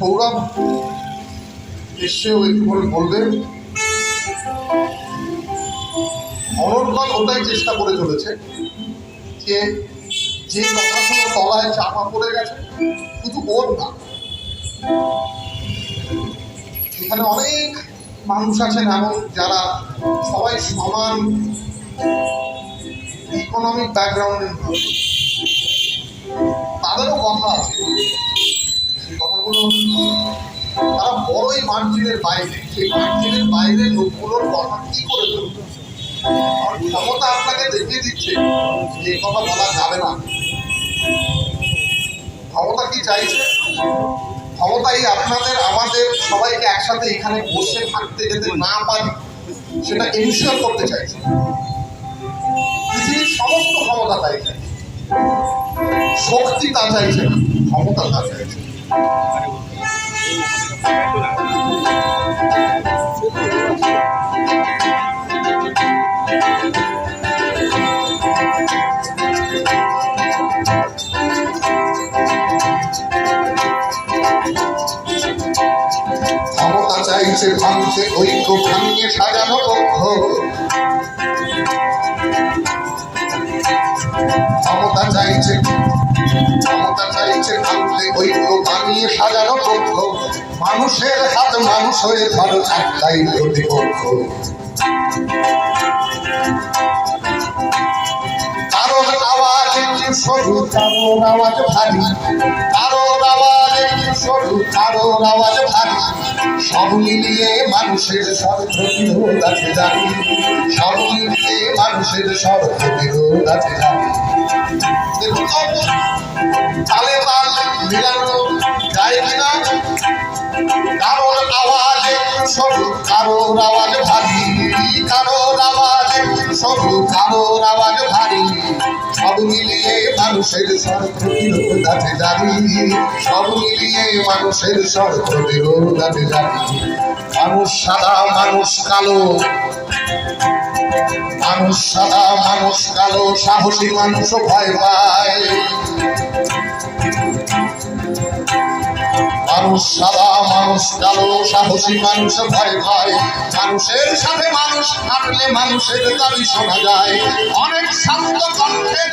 সৌরভ এসেও একটু করে বলবেন অনর্গল ওটাই চেষ্টা করে চলেছে যে যে কথাগুলো তলায় চাপা পড়ে গেছে শুধু ওর না। এখানে অনেক মানুষ আছেন এমন যারা সবাই সমান ইকোনমিক ব্যাকগ্রাউন্ডের তাদেরও কথা আছে। সেই তারা বড়ই মার্জিনের বাইরে সেই মার্জিনের বাইরে লোকগুলোর কথা কি করে বলবে ক্ষমতা আপনাকে দেখিয়ে দিচ্ছে যে এই কথা বলা যাবে না ক্ষমতা কি চাইছে ক্ষমতাই আপনাদের আমাদের সবাইকে একসাথে এখানে বসে থাকতে যেতে না পারি সেটা এনশিওর করতে চাইছে পৃথিবীর সমস্ত ক্ষমতা তাই চাইছে শক্তি তা চাইছে না ক্ষমতা তা চাইছে। ক্ষমতা চাইছে ভাঙছে ঐক্য ভাঙিয়ে সাজানো পক্ষ ক্ষমতা চাইছে ঐক্য সাজানো পক্ষ। মানুষের হাত মানুষ হয়ে ধরো একটাই প্রতিপক্ষ। কারোর আওয়াজ একটু সরু কারোর আওয়াজ কারোর আওয়াজ একটু সব মিলিয়ে মানুষের স্বার্থ বিরোধ আছে জানি সব মিলিয়ে মানুষের স্বার্থ বিরোধ আছে জানি দেখুন তো, কারোর আওয়াজ সরু কারোর আওয়াজ ভারী। কারোর আওয়াজ সরু কারোর আওয়াজ ভারী। সব মিলিয়ে মানুষের স্বার্থ বিরোধ আছে জানি সব মিলিয়ে মানুষের আছে জানি মানুষ সাদা, মানুষ কালো। মানুষ সাদা, মানুষ কালো, সাহসী মানুষ ভয় পায়। মানুষ, সাদা মানুষ, কালো, সাহসী মানুষ, ভয় পায় মানুষের সাথে মানুষ হাঁটলে মানুষের দাবি শোনা যায়। অনেক শান্ত কণ্ঠের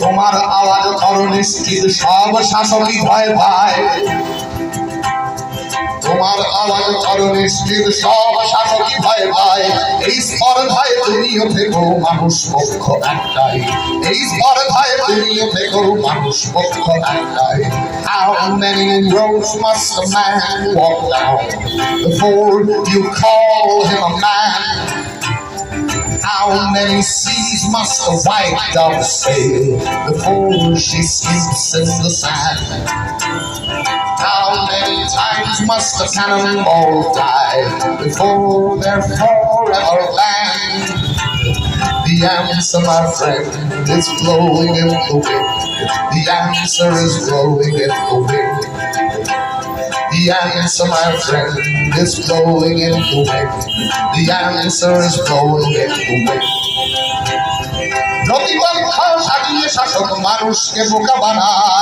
তোমার আওয়াজ করো নিশ্চিত, সব শাসকই ভয় পায়। তোমার আওয়াজ করো নিশ্চিত, সব শাসকই ভয় পায়। এই স্পর্ধায় তুমিও থেকো মানুষ পক্ষ একটাই। এই স্পর্ধায় তুমিও থেকো মানুষ পক্ষ একটাই। How many roads must a man walk down before you call him a man? How many seas must a white dove sail before she sleeps in the sand? How many times must a cannonball fly before they're forever banned? The answer, my friend, is blowing in the wind. The answer is blowing in the wind. The answer, my friend, is blowing in the wind. The answer is blowing in the wind. প্রতিপক্ষ সাজিয়ে শাসক মানুষকে বোকা বানায়